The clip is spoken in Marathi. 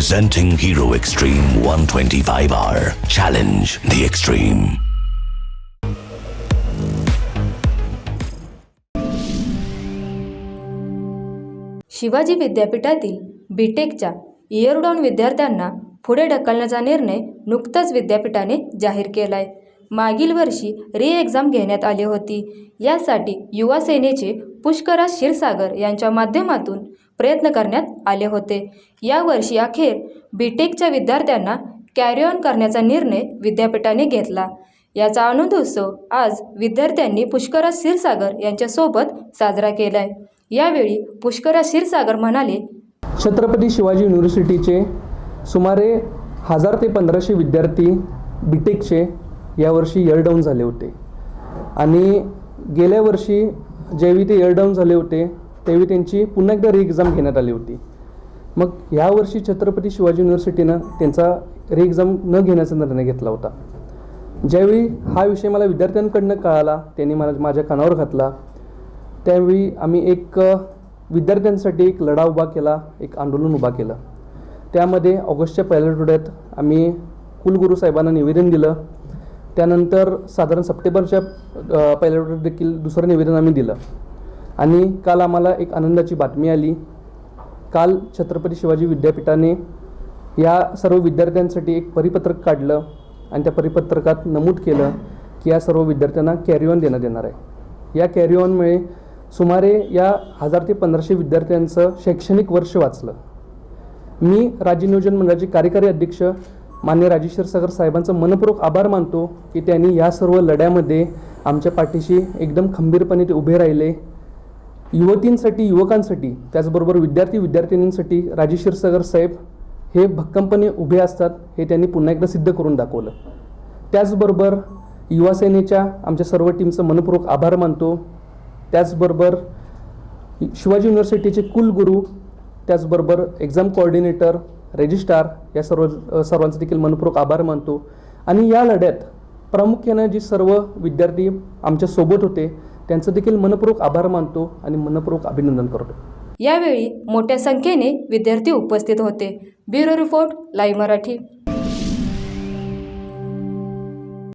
Presenting Hero Extreme 125R. Challenge the Extreme. Shivaji विद्यापीठातील बीटेकच्या इयरडाऊन विद्यार्थ्यांना पुढे ढकलण्याचा निर्णय नुकताच विद्यापीठाने जाहीर केला आहे मागील वर्षी री एक्झाम घेण्यात आली होती. यासाठी युवा सेनेचे पुष्कराज क्षीरसागर यांच्या माध्यमातून प्रयत्न करण्यात आले होते. यावर्षी अखेर बी टेकच्या विद्यार्थ्यांना कॅरी ऑन करण्याचा निर्णय विद्यापीठाने घेतला. याचा आनंद उत्सव आज विद्यार्थ्यांनी पुष्कराज क्षीरसागर यांच्यासोबत साजरा केला आहे यावेळी पुष्कराज क्षीरसागर म्हणाले छत्रपती शिवाजी युनिव्हर्सिटीचे सुमारे हजार ते पंधराशे विद्यार्थी बी टेकचे यावर्षी एअरडाऊन झाले होते. आणि गेल्या वर्षी ज्यावेळी ते एअरडाऊन झाले होते त्यावेळी त्यांची पुन्हा एकदा री एक्झाम घेण्यात आली होती. मग यावर्षी छत्रपती शिवाजी युनिव्हर्सिटीनं त्यांचा री एक्झाम न घेण्याचा निर्णय घेतला होता. ज्यावेळी हा विषय मला विद्यार्थ्यांकडनं कळाला त्यांनी मला माझ्या कानावर घातला त्यावेळी आम्ही एक विद्यार्थ्यांसाठी एक लढा उभा केला एक आंदोलन उभा केलं. त्यामध्ये ऑगस्टच्या पहिल्या आठवड्यात आम्ही कुलगुरू साहेबांना निवेदन दिलं. त्यानंतर साधारण सप्टेंबरच्या पहिल्या आठवड्यात देखील दुसरं निवेदन आम्ही दिलं. आणि काल आम्हाला एक आनंदाची बातमी आली. काल छत्रपती शिवाजी विद्यापीठाने या सर्व विद्यार्थ्यांसाठी एक परिपत्रक काढलं आणि त्या परिपत्रकात नमूद केलं की या सर्व विद्यार्थ्यांना कॅरी ऑन देण्यात येणार आहे. या कॅरी ऑनमुळे सुमारे या हजार ते पंधराशे विद्यार्थ्यांचं शैक्षणिक वर्ष वाचलं. मी राज्य नियोजन मंडळाचे कार्यकारी अध्यक्ष मान्य राजेश क्षीरसागर साहेबांचं मनपूर्वक आभार मानतो की त्यांनी या सर्व लढ्यामध्ये आमच्या पाठीशी एकदम खंबीरपणे ते उभे राहिले. युवतींसाठी युवकांसाठी त्याचबरोबर विद्यार्थी विद्यार्थिनींसाठी राजेश क्षीरसागर साहेब हे भक्कमपणे उभे असतात हे त्यांनी पुन्हा एकदा सिद्ध करून दाखवलं. त्याचबरोबर युवासेनेच्या आमच्या सर्व टीमचं मनपूर्वक आभार मानतो. त्याचबरोबर शिवाजी युनिव्हर्सिटीचे कुलगुरू त्याचबरोबर एक्झाम कोऑर्डिनेटर रेजिस्ट्रार या सर्व सर्वांचे देखील मनपूर्वक आभार मानतो. आणि या लढ्यात प्रामुख्यानं जी सर्व विद्यार्थी आमच्यासोबत होते त्यांचं देखील मनपूर्वक आभार मानतो आणि मनपूर्वक अभिनंदन करतो. यावेळी मोठ्या संख्येने विद्यार्थी उपस्थित होते. Bureau report live Marathi.